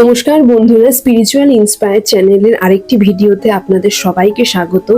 নমস্কার বন্ধুরা spiritual inspire চ্যানেলের আরেকটি ভিডিওতে আপনাদের সবাইকে স্বাগত।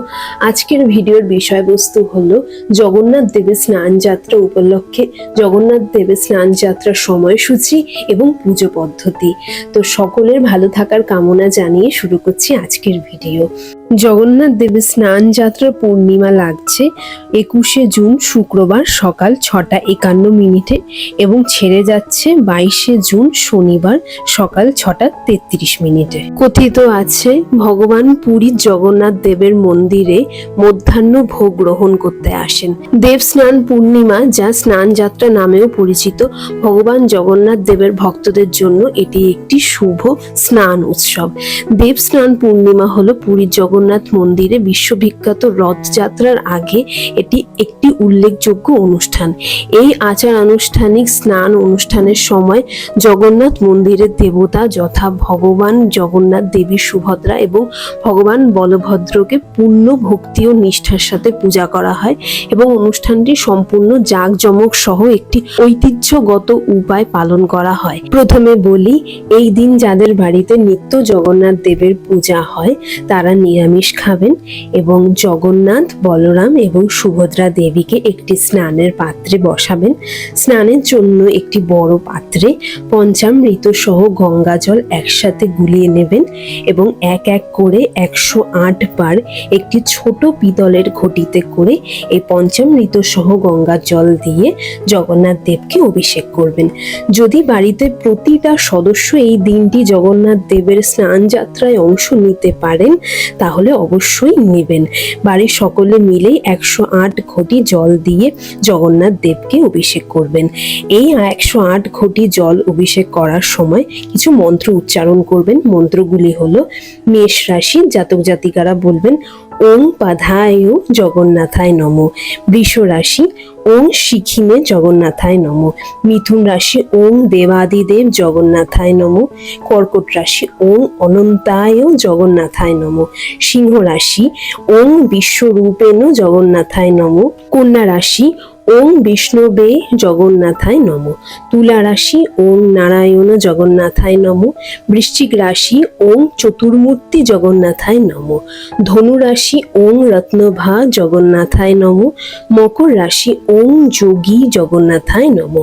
আজকের ভিডিওর বিষয়বস্তু হল জগন্নাথ দেবের স্নান যাত্রা উপলক্ষে জগন্নাথ দেবের স্নান যাত্রার সময়সূচি এবং পুজো পদ্ধতি। তো সকলের ভালো থাকার কামনা জানিয়ে শুরু করছি আজকের ভিডিও। জগন্নাথ দেবের স্নান যাত্রা পূর্ণিমা লাগছে একুশে জুন শুক্রবার সকাল ছটা একান্ন মিনিটে এবং ছেড়ে যাচ্ছে বাইশে জুন শনিবার সকাল ছটা তেত্রিশ মিনিটে। কথিত আছে, ভগবান পুরীর জগন্নাথ দেবের মন্দিরে মধ্যাহ্ন ভোগ গ্রহণ করতে আসেন। দেব স্নান পূর্ণিমা, যা স্নান যাত্রা নামেও পরিচিত, ভগবান জগন্নাথ দেবের ভক্তদের জন্য এটি একটি শুভ স্নান উৎসব। দেব স্নান পূর্ণিমা হলো পুরীর জগন্নাথ মন্দিরে বিশ্ববিখ্যাত রথযাত্রার আগে এটি একটি উল্লেখযোগ্য অনুষ্ঠান। এই আচার আনুষ্ঠানিক স্নান অনুষ্ঠানের সময় জগন্নাথ মন্দিরের দেবতা যথা ভগবান জগন্নাথ দেবী সুভদ্রা এবং ভগবান বলভদ্রকে পূর্ণ ভক্তি ও নিষ্ঠার সাথে পূজা করা হয় এবং অনুষ্ঠানটি সম্পূর্ণ জাঁকজমক সহ একটি ঐতিহ্যগত উপায় পালন করা হয়। প্রথমে বলি, এই দিন যাদের বাড়িতে নিত্য জগন্নাথ দেবের পূজা হয়, তারা নিরামিষ খাবেন এবং জগন্নাথ, বলরাম এবং সুভদ্রা দেবীকে একটি স্নানের পাত্রে বসাবেন। স্নানের জন্য একটি বড় পাত্রে পঞ্চামৃত সহ গঙ্গা জল একসাথে গুলিয়ে নেবেন এবং এক এক করে একশো আট বার একটি ছোট পিতলের ঘটিতে করে এই পঞ্চামৃত সহ গঙ্গা জল দিয়ে জগন্নাথ দেবকে অভিষেক করবেন। যদি বাড়িতে প্রতিটা সদস্য এই দিনটি জগন্নাথ দেবের স্নান যাত্রায় অংশ নিতে পারেন, তাহলে অবশ্যই নেবেন। বাড়ির সকলে মিলেই একশো আট ঘটি জল দিয়ে জগন্নাথ দেবকে অভিষেক করবেন। এই একশো আট ঘটি জল অভিষেক করার সময় কিছু মন্ত্র উচ্চারণ করবেন। মন্ত্রগুলি হলো, মেষ রাশি জাতক জাতিকারা বলবেন, ওং পাধায় জগন্নাথায় নম। বৃষ রাশি ওং শিখিমে জগন্নাথায় নম। মিথুন রাশি ওং দেবাদিদেব জগন্নাথায় নম। কর্কট রাশি ওং অনন্তায় জগন্নাথায় নম। সিংহ রাশি ওং বিশ্বরূপেণ জগন্নাথায় নম। কন্যা রাশি ওং বিষ্ণবে জগন্নাথায় নম। তুলা রাশি ওং নারায়ণ জগন্নাথায় নম। বৃশ্চিক রাশি, ওং চতুর্মূর্তি জগন্নাথায় নম। ধনু রাশি ওং রত্নভা জগন্নাথায় নম। মকর রাশি, ওং যোগী জগন্নাথায় নম।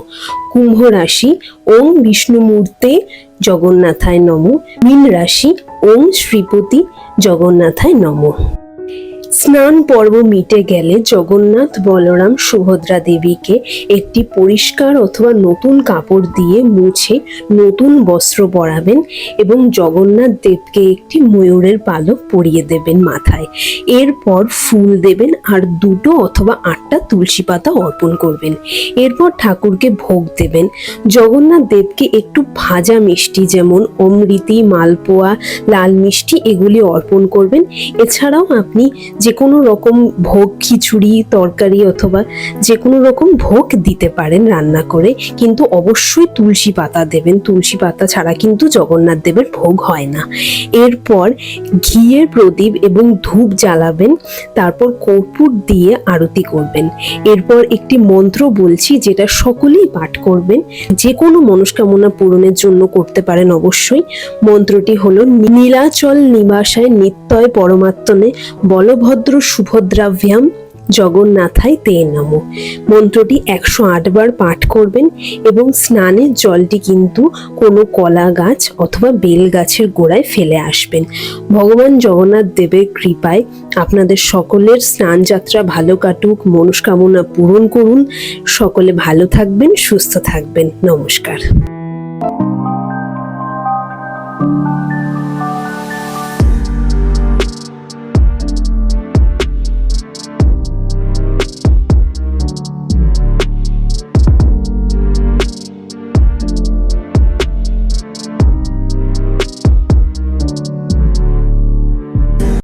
কুম্ভ রাশি, ওং বিষ্ণুমূর্তে জগন্নাথায় নম। মীন রাশি, ওং শ্রীপতি জগন্নাথায় নম। স্নান পর্ব মিটে গেলে জগন্নাথ বলরাম সুভদ্রা দেবীকে একটি পরিষ্কার অথবা নতুন কাপড় দিয়ে মুছে নতুন বস্ত্র পরাবেন এবং জগন্নাথ দেবকে একটি ময়ূরের পালক পরিয়ে দেবেন মাথায়। এরপর ফুল দেবেন আর দুটো অথবা আটটা তুলসী পাতা অর্পণ করবেন। এরপর ঠাকুরকে ভোগ দেবেন। জগন্নাথ দেবকে একটু ভাজা মিষ্টি যেমন অমৃতি, মালপোয়া, লাল মিষ্টি এগুলি অর্পণ করবেন। এছাড়াও আপনি যে কোনো রকম ভোগ, খিচুড়ি, তরকারি অথবা যে কোনো রকম ভোগ দিতে পারেন রান্না করে। কিন্তু অবশ্যই তুলসী পাতা দেবেন। তুলসী পাতা ছাড়া কিন্তু জগন্নাথ দেবের ভোগ হয় না। এরপর ঘিয়ের প্রদীপ এবং ধূপ জ্বালাবেন। তারপর কর্পূর দিয়ে আরতি করবেন। এরপর একটি মন্ত্র বলছি, যেটা সকলেই পাঠ করবেন। যে কোনো মনস্কামনা পূরণের জন্য করতে পারেন অবশ্যই। মন্ত্রটি হলো, নীলাচল নিবাসায় নিত্যয় পরমাত্মনে বলভদ্র সুভদ্রাভ্যাম জগন্নাথায় তে নমো। মন্ত্রটি একশো বার পাঠ করবেন এবং স্নানের জলটি কিন্তু কোনো কলা গাছ অথবা বেল গাছের গোড়ায় ফেলে আসবেন। ভগবান জগন্নাথ দেবের কৃপায় আপনাদের সকলের স্নান যাত্রা ভালো কাটুক, মনস্কামনা পূরণ করুন। সকলে ভালো থাকবেন, সুস্থ থাকবেন। নমস্কার।